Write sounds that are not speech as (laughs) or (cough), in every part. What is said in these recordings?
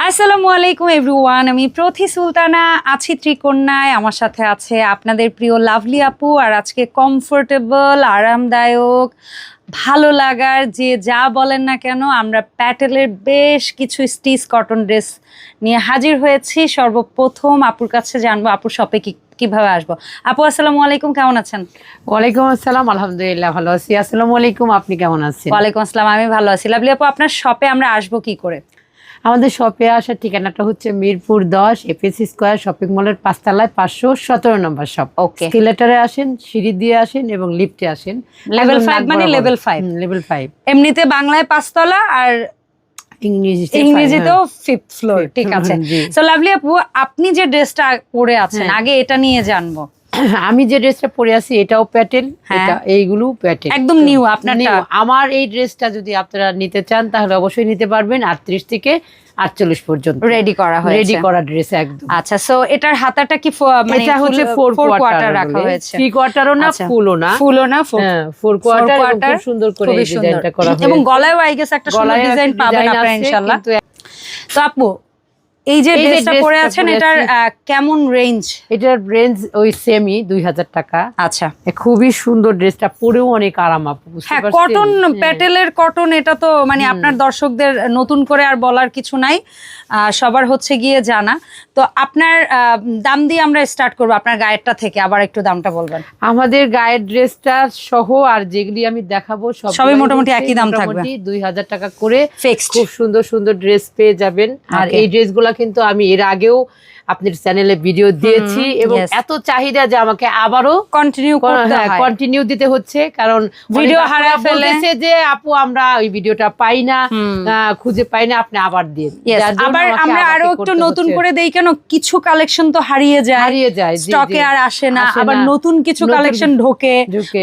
আসসালামু আলাইকুম এভরিওয়ান আমি প্রথি সুলতানা আছি ত্রিকন্যায় আমার সাথে আছে আপনাদের প্রিয় লাভলি আপু আর আজকে কমফোর্টেবল আরামদায়ক ভালো লাগার যে যা বলেন না কেন আমরা প্যাটেলের বেশ কিছু স্টিচ কটন ড্রেস নিয়ে হাজির হয়েছি। সর্বপ্রথম আপুর কাছে জানব আপুর শপে কি কীভাবে আসব। আপু আসসালামু আলাইকুম কেমন আছেন? ওয়ালাইকুম আসসালাম আলহামদুলিল্লাহ ভালো আছি। আসসালামু আলাইকুম আপনি কেমন আছেন? ওয়ালাইকুম আসসালাম আমি ভালো আছি। লাভলি আপু আপনার শপে আমরা আসব কি করে? আমাদের শপে আসার ঠিকানাটা হচ্ছে মিরপুর দশ এপিএসি স্কোয়ার শপিং মলের পাঁচতলায় পাঁচশো সতেরো নম্বর শপ ওকে স্কেলেটারে আসেন সিঁড়ি দিয়ে আসেন এবং লিফটে আসেন। লেভেল ফাইভ মানে লেভেল ফাইভ লেভেল ফাইভ এমনিতে বাংলায় পাঁচতলা আর ইংরেজি ইংরেজিতেও ফিফথ ফ্লোর ঠিক আছে। সো লাভলি আপু আপনি যে ড্রেসটা পরে আছেন হ্যাঁ। আগে এটা নিয়ে জানব। (coughs) আমি যে ড্রেসটা পরে আছি এটাও প্যাটেল হ্যাঁ। এইগুলো প্যাটেল একদম new, আপনারটা? আমার এই ড্রেসটা যদি আপনারা নিতে চান তাহলে অবশ্যই নিতে পারবেন আটত্রিশ থেকে আটচল্লিশ পর্যন্ত। রেডি করা হয়েছে। রেডি করা ড্রেস একদম। আচ্ছা সো এটার হাতাটা কি মানে এটা হচ্ছে ফোর কোয়ার্টার রাখা হয়েছে। থ্রি কোয়ার্টারও না আচ্ছা। ফুলও না। ফুলও না হ্যাঁ ফোর কোয়ার্টার quarter, খুব সুন্দর করে ডিজাইনটা করা হয়েছে। এবং গলায়ও আই গেস একটা সুন্দর ডিজাইন পাবেন আপনারা ইনশাআল্লাহ তো আপু এই যে ড্রেসটা পরে আছেন এটার কেমন রেঞ্জ এটার রেঞ্জ ওই সেমই টাকা। আচ্ছা। খুবই সুন্দর ড্রেসটা পরেও অনেক আরাম আপু হ্যাঁ কটন। প্যাটেলের কটন এটা তো মানে আপনার দর্শকদের নতুন করে আর বলার কিছু নাই। সবার হচ্ছে গিয়ে জানা। তো আপনার দাম দিয়ে আমরা স্টার্ট করব আপনার গায়েরটা থেকে। আবার একটু দামটা বলবেন। আমাদের গায়ের ড্রেসটা সহ আর যেগুলি আমি দেখাবো সব সবই মোটামুটি একই দাম থাকবে। দুই হাজার টাকা করে ফিক্সড খুব সুন্দর সুন্দর ড্রেস পেয়ে যাবেন। আর. এই ড্রেসগুলা কিন্তু আমি এর আগেও আপনার চ্যানেলে ভিডিও দিয়েছি এবং এত চাহিদা যে আমাকে আবারও কন্টিনিউ করতে হয় কন্টিনিউ দিতে হচ্ছে কারণ Video অনেক আপুরা হারায় ফেলে। বলতেছে যে আপু আমরা ওই ভিডিওটা পাই না খুঁজে পাই না আপনি আবার জন্য আবার আমরা আরও একটু নতুন করে দেই কেন? কিছু কালেকশন তো হারিয়ে যায়। হারিয়ে যায় স্টকে আর আসে না আবার নতুন কিছু কালেকশন ঢোকে।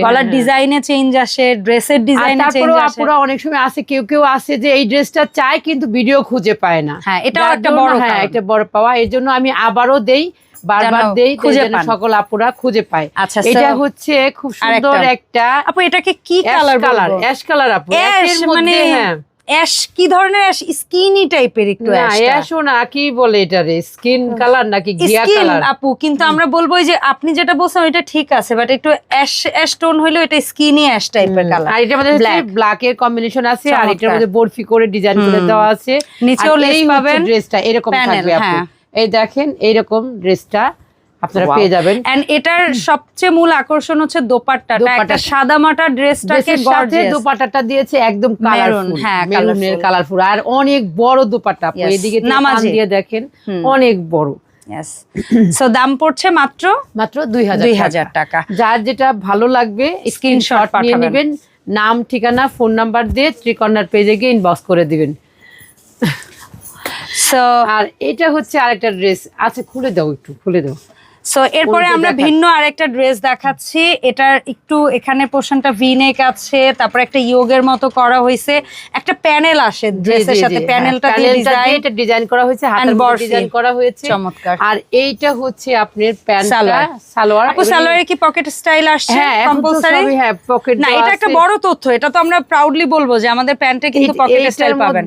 গলার হ্যাঁ। ডিজাইনে চেঞ্জ আসে ড্রেসের ডিজাইনে চেঞ্জ আসে। আপুরা অনেক সময় আসে কেউ কেউ আসে যে এই ড্রেসটা চায় কিন্তু ভিডিও খুঁজে পায় না। হ্যাঁ, এটাও একটা বড় হ্যাঁ একটা বড় পাওয়া। এর জন্য আমি আবারও দেই বারবার দেই খুঁজে সকল আপুরা খুঁজে পায়। আচ্ছা, এটা হচ্ছে খুব সুন্দর একটা। আপু এটাকে কি কালার কালার অ্যাশ কালার আপু। মানে মধ্যে হ্যাঁ। অ্যাশ কি ধরনের অ্যাশ? স্কিনি টাইপের একটু অ্যাশও না কি বলে এটা রে স্কিন কালার নাকি স্কিন কালার? আপু কিন্তু আমরা বলব যে আপনি যেটা বলছেন ওইটা ঠিক আছে বাট একটু অ্যাশ অ্যাশ টোন হইলেও এটা স্কিনি অ্যাশ টাইপের কালার। আর এটার মধ্যে. ব্ল্যাক এর কম্বিনেশন আছে আর এটার মধ্যে বরফি করে ডিজাইন করে দেওয়া আছে। নিচেও হচ্ছে পাবেন, ড্রেসটা এরকম থাকবে আপু। হ্যাঁ। এই দেখেন এইরকম ড্রেসটা আপনারা. পেয়ে যাবেন। এন্ড এটার সবচেয়ে মূল আকর্ষণ হচ্ছে দোপাট্টাটা। একটা দোপাট্টাটা। সাদা মাটা ড্রেসটাকে গর্জিয়াস দোপাট্টাটা দিয়েছে একদম কালারফুল হ্যাঁ, মেরুনের কালারফুল আর অনেক বড় দোপাট্টা আপু Yes, এদিকে দিয়ে দিয়ে দেখেন অনেক বড়। সো দাম পড়ছে মাত্র? মাত্র দুই হাজার দুই হাজার টাকা। যার যেটা ভালো লাগবে স্ক্রিনশট নিয়ে পাঠাবেন। নেবেন নাম ঠিকানা ফোন নাম্বার দিয়ে ত্রিকর্ণার পেজে গিয়ে ইনবক্স করে দিবেন। সো আর এটা হচ্ছে আরেকটা ড্রেস আচ্ছা খুলে দাও একটু খুলে দাও। সো এরপরে আমরা ভিন্ন আরেকটা ড্রেস দেখাচ্ছি। এটার একটু এখানে পোর্শনটা ভিনেক আছে তারপর একটা ইয়োগের মতো করা হয়েছে। একটা প্যানেল আসে ড্রেসের সাথে প্যানেলটা দিয়ে ডিজাইন এটা ডিজাইন করা হয়েছে হাতের। ডিজাইন করা হয়েছে। চমৎকার। আর এইটা হচ্ছে আপনার প্যান্টটা সালোয়ার। সালোয়ার। আপু সালোয়ারে কি পকেট স্টাইল আসছে? হ্যাঁ কম্পালসারি হ্যাঁ পকেট না এটা একটা বড় তথ্য এটা তো আমরা প্রাউডলি বলব যে আমাদের প্যান্টে কিন্তু পকেট স্টাইল পাবেন।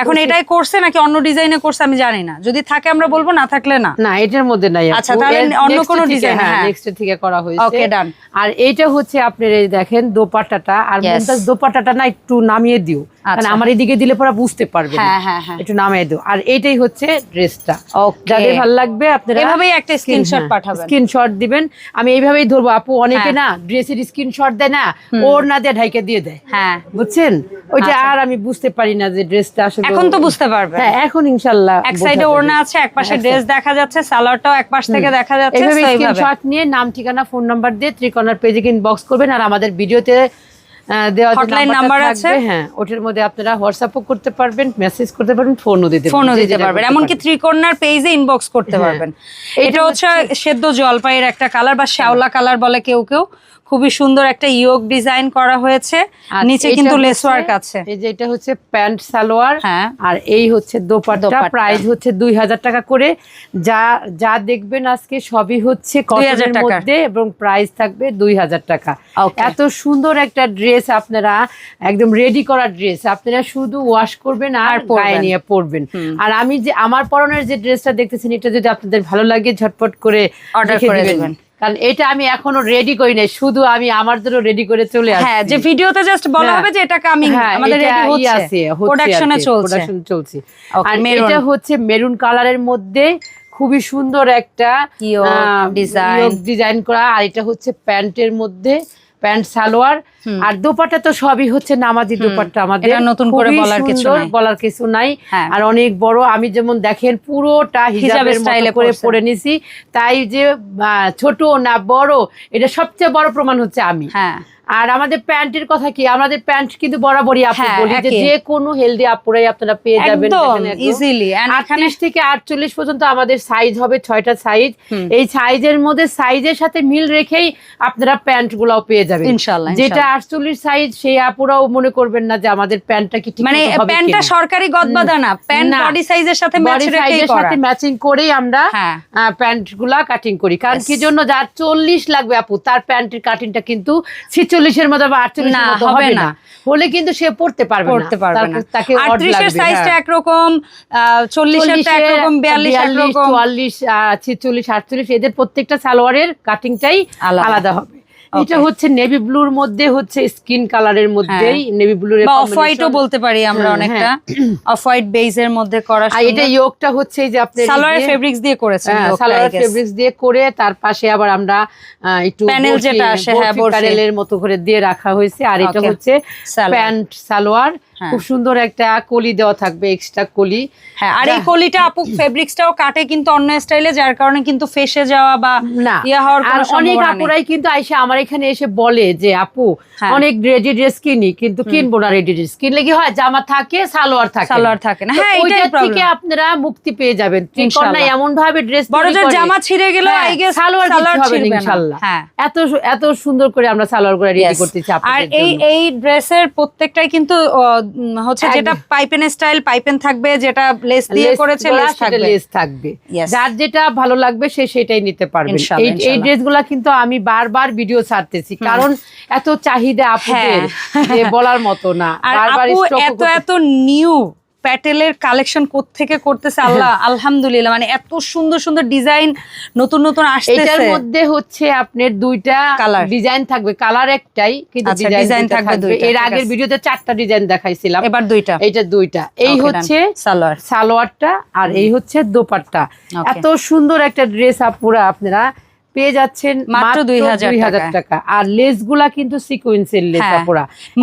এখন এটাই করছে নাকি অন্য ডিজাইনে করছে আমি জানি না। যদি থাকে আমরা বলব না থাকলে না। না এটার মধ্যে নাই। আচ্ছা, তাহলে অন্য কোন ডিজাইন হ্যাঁ নেক্সট নেক্সট থেকে করা হয়েছে। ওকে ডান আর এইটা হচ্ছে আপনি এই দেখেন দোপাট্টাটা। আর. মুমতাজ দোপাট্টাটা না একটু নামিয়ে দিও। আচ্ছা। আমার এদিকে দিলে পরে বুঝতে পারবে। হ্যাঁ, হ্যাঁ, হ্যাঁ। একটু নামিয়ে দিও আর এইটাই হচ্ছে ড্রেসটা যাদের ভালো লাগবে আপনারা এভাবেই একটা screenshot পাঠাবেন। স্ক্রিনশট দিবেন আমি এইভাবেই ধরবো আপু অনেকে। না ড্রেসের স্ক্রিনশট দেয় না ওর না দিয়ে ঢাইকে দিয়ে দেয় হ্যাঁ বুঝছেন ওইটা আচ্ছা। আর আমি বুঝতে পারি না যে ড্রেসটা আসলে এখন তো বুঝতে পারবে হ্যাঁ এখন ইনশাল্লাহ এক সাইডে। ওড়না আছে এক পাশে ড্রেস দেখা যাচ্ছে সালোয়ারটাও এক পাশ থেকে দেখা যাচ্ছে এইভাবে স্ক্রিনশট নিয়ে নাম ঠিকানা ফোন নাম্বার দিয়ে ত্রিকোণার পেজে ইনবক্স করবেন আর আমাদের ভিডিওতে দেওয়া হটলাইন থাকবে, আছে? হ্যাঁ ওটার মধ্যে আপনারা হোয়াটসঅ্যাপও করতে পারবেন মেসেজ করতে পারবেন ফোনও দিতে ফোনও দিতে পারবেন। এমনকি থ্রি ত্রিকোণার পেজে ইনবক্স করতে হ্যাঁ। পারবেন। এটা এটা হচ্ছে সেদ্ধ জলপাইয়ের একটা কালার বা শ্যাওলা কালার বলে কেউ কেউ। খুবই সুন্দর একটা ইয়োগ ডিজাইন করা হয়েছে। নিচে কিন্তু হচ্ছে- লেস ওয়ার্ক আছে। এই যে এটা হচ্ছে প্যান্ট সালোয়ার। হ্যাঁ। আর এই হচ্ছে দোপাট্টা। প্রাইস হচ্ছে দুই হাজার টাকা করে। যা যা দেখবেন আজকে সবই হচ্ছে 2000 কটনের। মধ্যে এবং প্রাইস থাকবে দুই হাজার টাকা। এত সুন্দর একটা ড্রেস আপনারা একদম রেডি করা ড্রেস। আপনারা শুধু ওয়াশ করবেন আর গায়ে নিয়ে পরবেন। আর আমি যে আমার পরনের যে ড্রেসটা দেখতেছেন এটা যদি আপনাদের ভালো লাগে ঝটপট করে অর্ডার করে দিবেন। কারণ এটা আমি এখনও রেডি করি নাই শুধু আমি আমার জন্য রেডি করে চলে আসি হ্যাঁ যে ভিডিওতে জাস্ট বলা হ্যাঁ। হবে যে এটা কামিং হ্যাঁ, আমাদের রেডি হচ্ছে প্রোডাকশনে চলছে প্রোডাকশন চলছে আর। এটা হচ্ছে মেরুন কালারের মধ্যে খুবই সুন্দর একটা ডিজাইন ডিজাইন করা আর এটা হচ্ছে প্যান্টের মধ্যে প্যান্ট সালোয়ার আর দোপাটা তো সবই হচ্ছে নামাজি দোপাটা আমাদের। নতুন করে বলার কিছু বলার কিছু নাই। হ্যাঁ। আর অনেক বড় আমি যেমন দেখেন পুরোটা হিজাবের স্টাইলে করে। পরে নিছি। তাই যে ছোট না বড় এটা সবচেয়ে বড় প্রমাণ হচ্ছে আমি। হ্যাঁ। আর আমাদের প্যান্টের কথা কি? আমাদের প্যান্ট কিন্তু বরাবরই আপনি হ্যাঁ, বলি যে যে কোনো হেলদি আপুরাই আপনারা পেয়ে যাবেন। ইজিলি এন্ড এখানে থেকে আটচল্লিশ পর্যন্ত আমাদের সাইজ হবে ছয়টা সাইজ এই সাইজের মধ্যে সাইজের সাথে মিল রেখেই আপনারা প্যান্ট গুলাও পেয়ে যাবেন। ইনশাআল্লাহ, যেটা ইনশাআল্লাহ। আটচল্লিশ সাইজ সেই আপুরাও মনে করবেন না যে আমাদের প্যান্টটা কি ঠিক মানে প্যান্টটা সরকারি গদবাদা না। প্যান্ট। বডি সাইজের সাথে ম্যাচ রেখেই সাইজের করা। সাথে ম্যাচিং করেই আমরা হ্যাঁ। প্যান্টগুলা কাটিং করি। কারণ. কি জন্য? যার চল্লিশ লাগবে আপু তার প্যান্টের কাটিংটা কিন্তু ছিচল্লিশের মতো বা আটচল্লিশের না, হবে না। হলে কিন্তু সে পড়তে পারবে না পড়তে পারবে না তাকে odd আটত্রিশের সাইজটা একরকম একরকম চল্লিশেরটা একরকম বিয়াল্লিশ একরকম চুয়াল্লিশ ছিচল্লিশ আটচল্লিশ এদের প্রত্যেকটা সালোয়ারের কাটিংটাই আলাদা। হবে. এটা হচ্ছে নেভি ব্লুর মধ্যে হচ্ছে স্কিন কালারের মধ্যেই নেভি ব্লুর অফ হোয়াইটও বলতে পারি আমরা হ্যাঁ, অনেকটা। অফ হোয়াইট বেজ এর মধ্যে করা আর এটা ইয়োগটা হচ্ছে এই যে আপনি সালোয়ার ফেব্রিক্স দিয়ে করেছেন yoke সালোয়ার ফেব্রিক্স দিয়ে করে তার পাশে আবার আমরা একটু প্যানেল যেটা আসে, হ্যাঁ। প্যানেলের মতো করে দিয়ে রাখা হয়েছে। আর এটা হচ্ছে প্যান্ট সালোয়ার। হ্যাঁ। খুব সুন্দর একটা কলি দেওয়া থাকবে এক্সট্রা কলি। হ্যাঁ আর এই কলিটা আপু ফেব্রিক্সটাও কাটে কিন্তু অন্য স্টাইলে যার কারণে কিন্তু ফেসে যাওয়া বা ইয়ে হওয়ার আর অনেক আপুরাই কিন্তু আইসা আমার এখানে এসে বলে যে আপু হ্যাঁ। অনেক রেডি ড্রেস কিনি কিন্তু কিনবো না রেডি ড্রেস কিনলে কি হয় জামা থাকে সালোয়ার থাকে। সালোয়ার থাকে না। হ্যাঁ এটাই থেকে আপনারা মুক্তি পেয়ে যাবেন। ইনশাআল্লাহ। এমন ভাবে ড্রেস বড় জামা ছিঁড়ে গেল আই গেস সালোয়ার সালোয়ার ছিঁড়বে না। ইনশাআল্লাহ হ্যাঁ। এত এত সুন্দর করে আমরা সালোয়ার করে রেডি. করতেছি আর এই এই ড্রেসের প্রত্যেকটাই কিন্তু হচ্ছে যেটা পাইপেন স্টাইল পাইপেন থাকবে যেটা লেস দিয়ে করেছে লেস থাকবে লেস থাকবে. যার যেটা ভালো লাগবে সে সেটাই নিতে পারবে এই এই। ড্রেসগুলা কিন্তু আমি বারবার ভিডিও ছাড়তেছি কারণ এত চাহিদা আপুদের হ্যাঁ। যে বলার মতো না বারবার এত এত নিউ প্যাটেলের কালেকশন থেকে করতেছে? আল্লাহ (laughs) আলহামদুলিল্লাহ। মানে এত সুন্দর সুন্দর ডিজাইন নতুন নতুন এটার আসতেছে মধ্যে হচ্ছে আপনার দুইটা কালার ডিজাইন থাকবে। কালার একটাই কিন্তু আচ্ছা, ডিজাইন design থাকবে এর আগের ভিডিওতে চারটা ডিজাইন দেখাইছিলাম। এবার দুইটা। এইটা দুইটা। এই হচ্ছে সালোয়ার। সালোয়ারটা আর এই হচ্ছে দোপাট্টা। এত সুন্দর একটা ড্রেস আপুরা আপনারা পেয়ে যাচ্ছেন মাত্র 2000 2000 টাকায়। টাকা। আর লেসগুলা কিন্তু সিকোয়েন্সের লেস হ্যাঁ। এত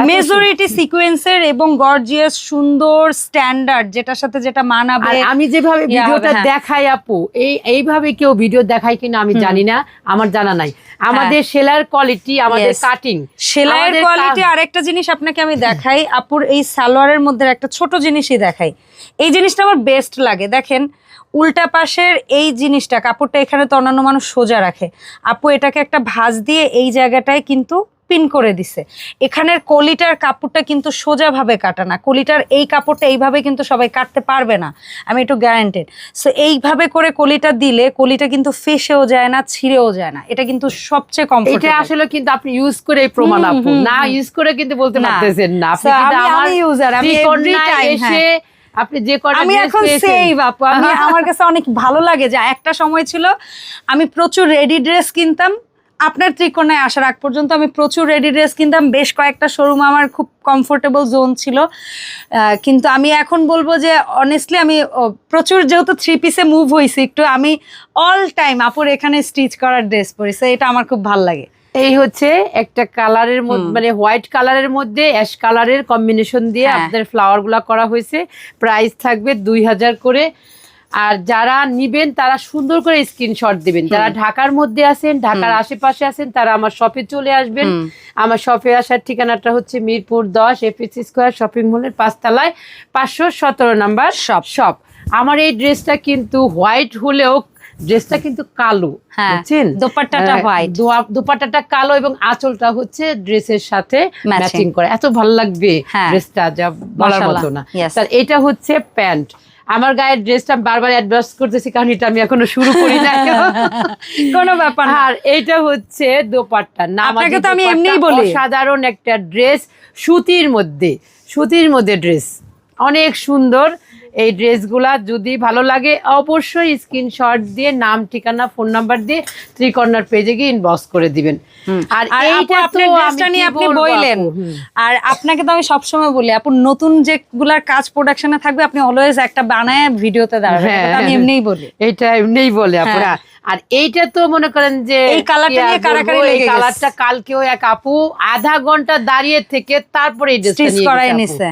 মেজরিটি সিকোয়েন্সের এবং গর্জিয়াস সুন্দর স্ট্যান্ডার্ড যেটার সাথে যেটা মানাবে। আমি যেভাবে ভিডিওটা হ্যাঁ। দেখাই আপু এই এইভাবে কেউ ভিডিও দেখায় কিনা আমি জানি না আমার জানা নাই। আমাদের সেলার কোয়ালিটি আমাদের কাটিং সেলাইয়ের কোয়ালিটি আরেকটা জিনিস আপনাকে আমি দেখাই আপুর এই সালোয়ারের মধ্যে একটা ছোট জিনিসই দেখাই। এই জিনিসটা আমার বেস্ট লাগে দেখেন। উল্টা পাশের এই জিনিসটা কাপড়টা এখানে তো অন্যান্য মানুষ সোজা রাখে। আপু এটাকে একটা ভাঁজ দিয়ে এই জায়গাটায় কিন্তু পিন করে দিছে। এখানের কলিটার কাপড়টা কিন্তু সোজাভাবে কাটা না। কলিটার এই কাপড়টা এইভাবে কিন্তু সবাই কাটতে পারবে না। আমি একটু গ্যারান্টেড সো এইভাবে করে কলিটা দিলে কলিটা কিন্তু ফেসেও যায় না ছিঁড়েও যায় না। এটা কিন্তু সবচেয়ে কম এটা আসলে কিন্তু আপনি ইউজ করে প্রমাণ আপু। না ইউজ করে কিন্তু বলতে না। পারতেছেন না। আপনি আমি- আমার আমি এসে আপনি যে কটা আমি এখন সেই বাপু আমি আমার কাছে অনেক ভালো লাগে যে একটা সময় ছিল আমি প্রচুর রেডি ড্রেস কিনতাম। আপনার ত্রিকোণায় আসার আগ পর্যন্ত আমি প্রচুর রেডি ড্রেস কিনতাম। বেশ কয়েকটা শোরুম আমার খুব কমফোর্টেবল জোন ছিল। কিন্তু আমি এখন বলব যে অনেস্টলি আমি প্রচুর যেহেতু থ্রি পিসে মুভ হয়েছি একটু আমি অল টাইম আপুর এখানে স্টিচ করার ড্রেস পরি এটা আমার খুব ভালো লাগে। এই হচ্ছে একটা কালারের মধ্যে মানে হোয়াইট কালারের মধ্যে অ্যাশ কালারের কম্বিনেশন দিয়ে হ্যাঁ। আপনাদের ফ্লাওয়ারগুলা করা হয়েছে। প্রাইস থাকবে দুই হাজার করে। আর যারা নিবেন তারা সুন্দর করে স্ক্রিনশট দিবেন। যারা ঢাকার মধ্যে আছেন ঢাকার আশেপাশে আছেন তারা আমার শপে চলে আসবেন। আমার শপে আসার ঠিকানাটা হচ্ছে মিরপুর দশ এফএসি স্কোয়ার শপিং মলের পাঁচতলায় পাঁচশো সতেরো নাম্বার Shop. শপ আমার এই ড্রেসটা কিন্তু হোয়াইট হলেও ড্রেসটা কিন্তু কালো হ্যাঁ, বুঝছেন? দোপাট্টাটা হোয়াইট দোপাট্টাটা কালো এবং আঁচলটা হচ্ছে ড্রেসের সাথে ম্যাচিং করে। এত ভালো লাগবে হ্যাঁ। ড্রেসটা যা বলার মতো না। এটা হচ্ছে প্যান্ট। আমার গায়ের ড্রেসটা বারবার অ্যাডভান্স করতেছি কারণ এটা আমি এখনও শুরু করি না (laughs) কোনো ব্যাপার আর এটা হচ্ছে দোপাট্টা। না আপনাকে তো আমি এমনিই বলি। সাধারণ একটা ড্রেস সুতির মধ্যে সুতির মধ্যে ড্রেস। অনেক সুন্দর এই ড্রেসগুলা যদি ভালো লাগে অবশ্যই স্ক্রিনশট দিয়ে নাম ঠিকানা ফোন নাম্বার দিয়ে ত্রিকর্ণার পেজে গিয়ে ইনবক্স করে দিবেন। আর এইটা আপনার তো ড্রেসটা নিয়ে আপনি বইলেন? আর আপনাকে তো আমি সবসময় বলি আপু নতুন যেগুলার কাজ প্রোডাকশনে থাকবে আপনি অলওয়েজ একটা বানায় ভিডিওতে দাঁড়াবেন। হ্যাঁ। আমি এমনিই বলি। এটা এমনিই বলে আপুরা হ্যাঁ। আর এইটা তো মনে করেন যে এই কালারটা নিয়ে কারাকারি লেগে। কালারটা কালকেও এক আপু আধা ঘণ্টা দাঁড়িয়ে থেকে তারপরে এই ড্রেসটা নিয়ে গেছে নিছে।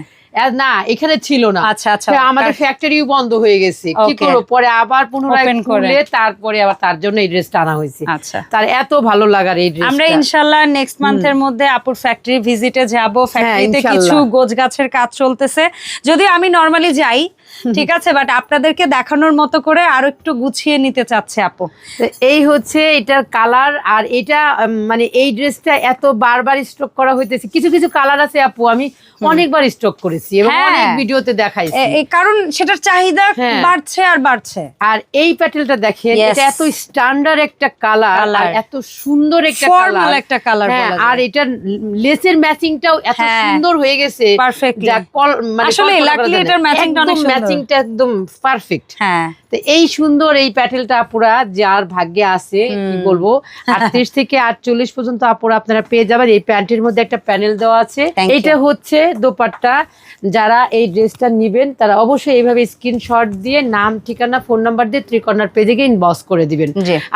না এখানে ছিল না। আচ্ছা, আচ্ছা। হ্যাঁ, আমাদের ফ্যাক্টরিও বন্ধ হয়ে গেছে। কি. করব? পরে আবার পুনরায় করে। খুলে তারপরে আবার তার জন্য এই ড্রেসটা আনা হয়েছে। আচ্ছা। তার এত ভালো লাগার এই ড্রেস আমরা ইনশাল্লাহ নেক্সট মান্থের মধ্যে আপুর ফ্যাক্টরি ভিজিটে যাব। ফ্যাক্টরিতে কিছু গোছ গাছের কাজ চলতেছে। যদিও আমি নর্মালি যাই ঠিক আছে বাট আপনাদেরকে দেখানোর মতো করে আরও একটু গুছিয়ে নিতে চাচ্ছে আপু। এই হচ্ছে এটার কালার আর এটা মানে এই ড্রেসটা এত বারবার স্টক করা হইতেছে। কিছু কিছু কালার আছে আপু আমি অনেকবার স্টক করেছি। এবং হ্যাঁ। অনেক ভিডিওতে দেখাইছি এই কারণ সেটার চাহিদা হ্যাঁ। বাড়ছে আর বাড়ছে আর এই প্যাটেলটা দেখেন এটা এত স্ট্যান্ডার্ড একটা কালার আর এত সুন্দর একটা কালার একটা কালার হ্যাঁ। আর এটা লেসের ম্যাচিংটাও এত। সুন্দর হয়ে গেছে পারফেক্ট মানে আসলে না। এটার ম্যাচিংটা অনেক। ম্যাচিংটা একদম পারফেক্ট হ্যাঁ তো এই সুন্দর এই প্যাটেলটা আপুরা যার ভাগ্যে আছে কি বলব আটত্রিশ (laughs) থেকে আটচল্লিশ পর্যন্ত আপুরা আপনারা পেয়ে যাবেন। এই প্যান্টের মধ্যে একটা প্যানেল দেওয়া আছে। এটা হচ্ছে দোপাট্টা। যারা এই ড্রেসটা নিবেন তারা অবশ্যই এইভাবে স্ক্রিনশট দিয়ে নাম ঠিকানা ফোন নাম্বার দিয়ে ত্রিকর্ণার পেজে গিয়ে ইনবক্স করে দিবেন।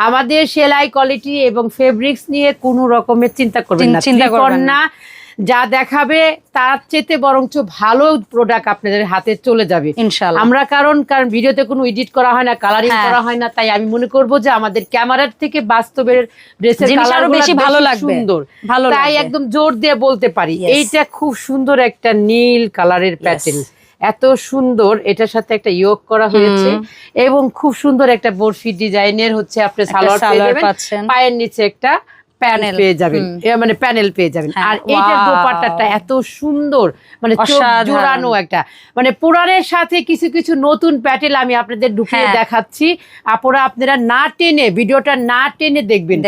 আমাদের সেলাই কোয়ালিটি এবং ফেব্রিক্স নিয়ে কোনো রকমের চিন্তা করবেন না। চিন্তা করবেন না। ত্রিকর্ণা যা দেখাবে তার চেতে বরঞ্চ ভালো প্রোডাক্ট আপনাদের হাতে চলে যাবে। ইনশাল্লাহ আমরা কারণ কারণ ভিডিওতে কোনো এডিট করা হয় না কালারিং হ্যাঁ। করা হয় না তাই আমি মনে করব যে আমাদের ক্যামেরার থেকে বাস্তবের ড্রেসের কালার বেশি ভালো লাগবে। সুন্দর। ভালো তাই একদম জোর দিয়ে বলতে পারি এইটা খুব সুন্দর একটা নীল কালারের প্যাটার্ন এত সুন্দর এটার সাথে একটা ইয়োগ করা হয়েছে এবং খুব সুন্দর একটা বরফি ডিজাইনের হচ্ছে আপনি সালোয়ার পাচ্ছেন। পায়ের নিচে একটা প্যানেল পেয়ে যাবেন। মানে প্যানেল পেয়ে যাবেন। হ্যাঁ, আর এইটার দোপাট্টাটা এত সুন্দর মানে জোড়ানো একটা। মানে পুরানের সাথে কিছু কিছু নতুন প্যাটেল আমি আপনাদের ঢুকিয়ে হ্যাঁ। দেখাচ্ছি। আপনারা আপনারা না টেনে ভিডিওটা না টেনে দেখবেন।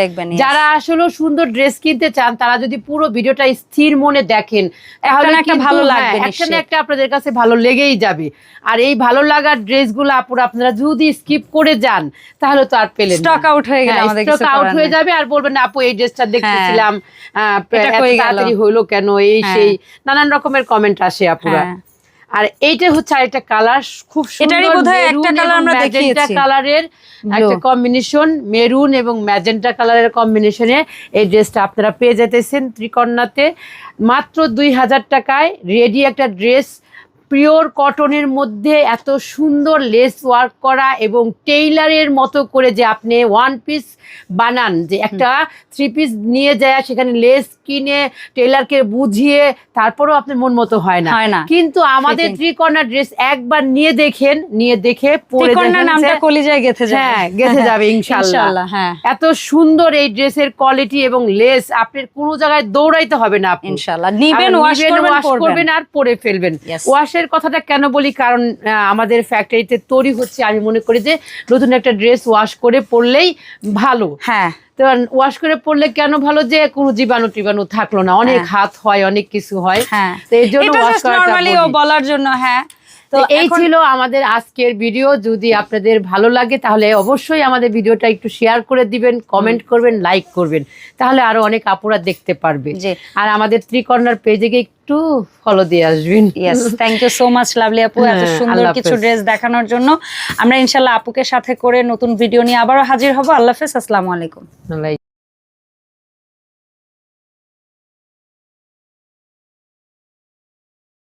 যারা আসলে সুন্দর ড্রেস কিনতে চান তারা যদি পুরো ভিডিওটা স্থির মনে দেখেন তাহলে একটা ভালো হ্যাঁ, লাগবে না নিশ্চিত। একটা আপনাদের কাছে ভালো লেগেই যাবে। আর এই ভালো লাগার ড্রেসগুলো আপুরা আপনারা যদি স্কিপ করে যান তাহলে তো আর পেলেন স্টক আউট হয়ে গেলে আমাদের স্টক আউট হয়ে যাবে। আর বলবেন না আপু এই ড্রেসটা দেখতেছিলাম কই গেল? তাড়াতাড়ি হইল কেন এই হ্যাঁ। সেই নানান রকমের কমেন্ট আসে আপুরা হ্যাঁ। আর এইটা হচ্ছে আরেকটা কালার খুব সুন্দর বোধহয় একটা আমরা দেখিয়েছি। কালারের একটা কম্বিনেশন মেরুন এবং ম্যাজেন্টা কালারের কম্বিনেশনে এই ড্রেসটা আপনারা পেয়ে যেতেছেন ত্রিকন্যাতে মাত্র দুই হাজার টাকায় রেডি একটা ড্রেস পিওর কটনের মধ্যে এত সুন্দর লেস ওয়ার্ক করা এবং টেইলারের মতো করে যে আপনি ওয়ান পিস বানান যে একটা থ্রি পিস নিয়ে যায় সেখানে লেস কিনে টেইলারকে বুঝিয়ে তারপরেও আপনার মন মতো হয় না। কিন্তু আমাদের Fitting। ত্রিকর্ণা ড্রেস একবার নিয়ে দেখেন নিয়ে দেখে পরে নামটা কলিজায় গেথে যাবে। হ্যাঁ গেথে যাবে ইনশাআল্লাহ, হ্যাঁ। এত সুন্দর এই ড্রেসের কোয়ালিটি এবং লেস আপনার কোনো জায়গায় দৌড়াইতে হবে না। ইনশাআল্লাহ নিবেন ওয়াশ করবেন আর পরে ফেলবেন। Yes. ওয়াশের কথাটা কেন বলি? কারণ আমাদের ফ্যাক্টরিতে তৈরি হচ্ছে। আমি মনে করি যে নতুন একটা ড্রেস ওয়াশ করে পরলেই ভালো। হ্যাঁ। তো ওয়াশ করে পরলে কেন ভালো যে কোনো জীবাণু টিবাণু থাকল না? অনেক হ্যাঁ। হাত হয় অনেক কিছু হয়। হ্যাঁ। তো এই জন্য ওয়াশ করাটা। বলার জন্য হ্যাঁ। তো এই ছিল আমাদের আজকের ভিডিও যদি আপনাদের ভালো লাগে তাহলে অবশ্যই আমাদের ভিডিওটা একটু শেয়ার করে দিবেন কমেন্ট করবেন লাইক করবেন। তাহলে আরও অনেক আপুরা দেখতে পারবে। আর আমাদের ত্রিকর্ণার পেজে গিয়ে একটু ফলো দিয়ে আসবেন। Yes thank you so much lovely আপু এত হ্যাঁ, সুন্দর কিছু ড্রেস দেখানোর জন্য। আমরা ইনশাল্লাহ আপুকে সাথে করে নতুন ভিডিও নিয়ে আবারও হাজির হব। আল্লাহ হাফেজ আসসালামু আলাইকুম।